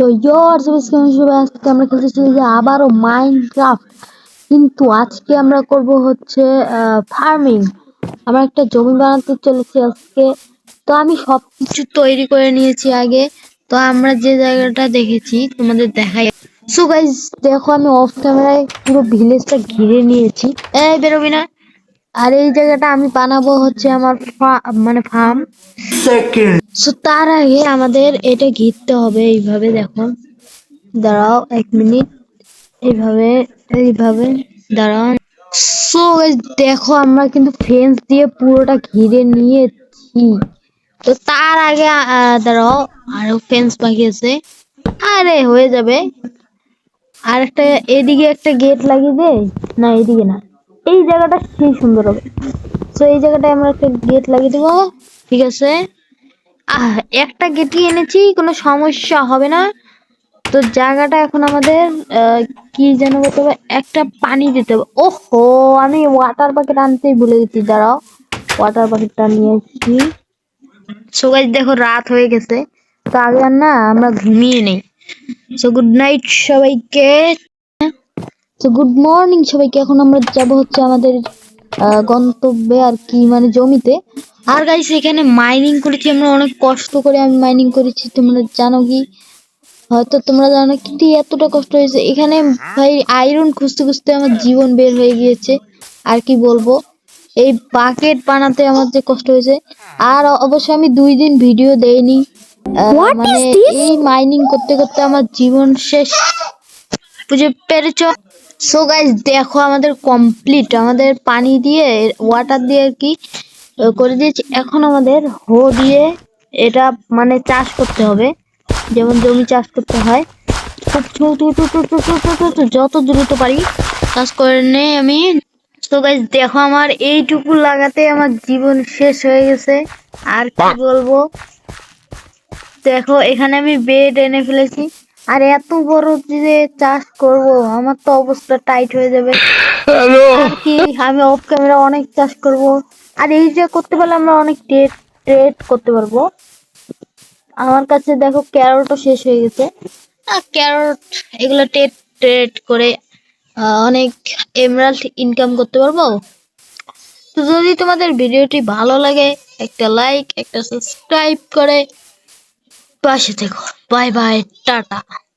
So your সবাই আজকে আমরা খেলতেছি যে আবারও মাইনক্রাফট কিন্তু আজকে আমরা করব হচ্ছে ফার্মিং আমরা একটা জমি বানাতে চলেছি আজকে। তো আমি সবকিছু তৈরি করে নিয়েছি আগে। তো আমরা যে জায়গাটা দেখেছি, তোমাদের দেখাই। সো গাইজ দেখো আমি অফ ক্যামেরায় পুরো ভিলেজটা ঘিরে নিয়েছি। এই বেরোবি না। আর এই জায়গাটা আমি বানাবো হচ্ছে আমার মানে ফার্ম. সো তার আগে আমাদের এটা ঘিরতে হবে এইভাবে দেখো দাঁড়াও এক মিনিট। এইভাবে এইভাবে দাঁড়াও সো দেখো আমরা কিন্তু ফেন্স দিয়ে পুরোটা ঘিরে নিয়েছি। তো তার আগে দাঁড়াও আরও ফেন্স বাকি আছে। আরে হয়ে যাবে। আর একটা এদিকে একটা গেট লাগিয়ে দে। না এদিকে না। এই জায়গাটা সেই সুন্দর হবে। তো এই জায়গাটায় আমরা একটা গেট লাগিয়ে দেবো। ঠিক আছে? আহ, একটা গেটই এনেছি, কোনো সমস্যা হবে না। তো জায়গাটা এখন আমাদের কি যেন বলতে হবে, একটা পানি দিতে হবে। ওহো, আমি ওয়াটার বাকেট আনতেই ভুলে গেছি, দাঁড়াও। ওয়াটার বাকেটটা নিয়ে এসেছি। সবাই দেখো, রাত হয়ে গেছে। তো আগে না, আমরা ঘুমিয়ে নেই। সো গুড নাইট সবাইকে। তো গুড মর্নিং সবাইকে। এখন আমরা যাব হচ্ছে আমাদের গন্তব্যে আর কি মানে জমিতে। আর গাইস এখানে মাইনিং করেছি। আমরা অনেক কষ্ট করে আমি মাইনিং করেছি। তোমরা জানো কি? হয়তো তোমরা জানো কিন্তু এতটা কষ্ট হয়েছে। এখানে ভাই আয়রন খুঁজতে খুঁজতে আমার জীবন বের হয়ে গিয়েছে। আর কি বলব? এই বাকেট বানাতে আমার যে কষ্ট হয়েছে। আর অবশ্য আমি দুই দিন ভিডিও দেইনি। মানে এই মাইনিং করতে করতে আমার জীবন শেষ। বুঝে পেরেছ? সো গাইজ দেখো আমাদের কমপ্লিট আমাদের পানি দিয়ে ওয়াটার দিয়ে আর কি করে দিয়েছি। এখন আমাদের হো দিয়ে এটা মানে চাষ করতে হবে। যেমন জমি চাষ করতে হয়। যত দ্রুত পারি চাষ করে নেই আমি। সো গাইজ দেখো আমার এইটুকু লাগাতে আমার জীবন শেষ হয়ে গেছে। আর কি বলব? দেখো, এখানে আমি বেড এনে ফেলেছি। আর এত বড় যে চাষ করব আমার তো অবস্থা টাইট হয়ে যাবে. আর কি আমি অফ ক্যামেরা অনেক চাষ করব। আর এই যে করতে পারলে আমরা অনেক ট্রেড ট্রেড করতে পারব। আমার কাছে দেখো ক্যারটও শেষ হয়ে গেছে। ক্যারট এগুলো ট্রেড ট্রেড করে অনেক এমরাল্ড ইনকাম করতে পারব। তো যদি তোমাদের ভিডিওটি ভালো লাগে একটা লাইক একটা সাবস্ক্রাইব করে पास देखो बाय बाय टाटा ।